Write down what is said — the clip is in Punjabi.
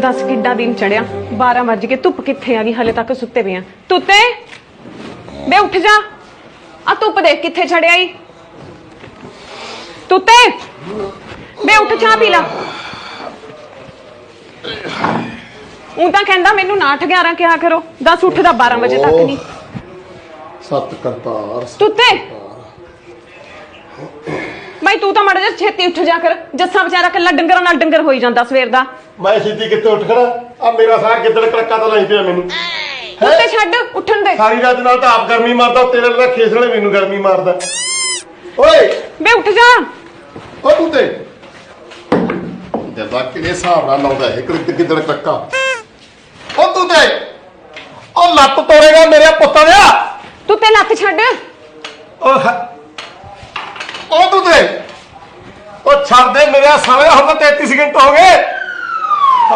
ਦੱਸ ਕਿੱਡਾ ਦਿਨ ਚੜਿਆ 12 ਵਜ ਕੇ ਧੁੱਪ ਕਿੱਥੇ ਆ ਗਈ ਹਲੇ ਤੱਕ ਸੁੱਤੇ ਪਏ ਆ। ਤੁੱਤੇ ਬੇ ਉੱਠ ਜਾ। ਆ ਧੁੱਪ ਦੇਖ ਕਿੱਥੇ ਚੜਿਆ ਈ। ਤੁੱਤੇ ਬੇ ਉੱਠ ਚਾਹ ਪੀ ਲਾ। ਉਹ ਤਾਂ ਕਹਿੰਦਾ ਮੈਨੂੰ ਨਾ 8 11 ਕਿਹਾ ਕਰੋ 10 ਉੱਠਦਾ 12 ਵਜੇ ਤੱਕ ਨਹੀਂ। ਸਤ ਕਰਤਾਰ ਤੁੱਤੇ ਮੈਂ ਤੂੰ ਤਾਂ ਮੜ ਜਾ ਛੇਤੀ ਉੱਠ ਜਾ ਕਰ। ਜੱਸਾ ਵਿਚਾਰਾ ਕੱਲਾ ਡੰਗਰਾਂ ਨਾਲ ਡੰਗਰ ਹੋਈ ਜਾਂਦਾ ਸਵੇਰ ਦਾ। ਮੈਂ ਸਿੱਧੀ ਕਿੱਥੇ ਉੱਠ ਖੜਾ? ਆ ਮੇਰਾ ਸਾਹ ਗਿੱਦੜ ਕਰਕਾ ਤਾਂ ਲਈ ਪਿਆ ਮੈਨੂੰ। ਉੱਤੇ ਛੱਡ ਉੱਠਣ ਦੇ। ਸਾਰੀ ਰਾਤ ਨਾਲ ਤਾਂ ਆਪ ਗਰਮੀ ਮਾਰਦਾ ਉਹ ਤੇਰੇ ਨਾਲ ਖੇਸਲੇ ਮੈਨੂੰ ਗਰਮੀ ਮਾਰਦਾ। ਓਏ! ਬੇ ਉੱਠ ਜਾ। ਓ ਤੂੰ ਤੇ ਜਦਾ ਕਿਹੜੇ ਹਿਸਾਬ ਨਾਲ ਲਾਉਂਦਾ ਇਹ ਕਿੱਦ ਗਿੱਦੜ ਕਰਕਾ ਓ ਤੂੰ ਤੇ ਓ ਲੱਤ ਤੋੜੇਗਾ ਮੇਰੇ ਪੁੱਤਾਂ ਦਾ। ਤੂੰ ਤੇ ਲੱਤ ਛੱਡ। ਓ ਹ- ਓ ਤੂੰ ਤੇ ਛੱਡ ਦੇ ਮੇਰੇ ਸਾਲੇ ਹੁਣ ਤਾਂ 33 ਸਕਿੰਟ ਹੋ ਗਏ।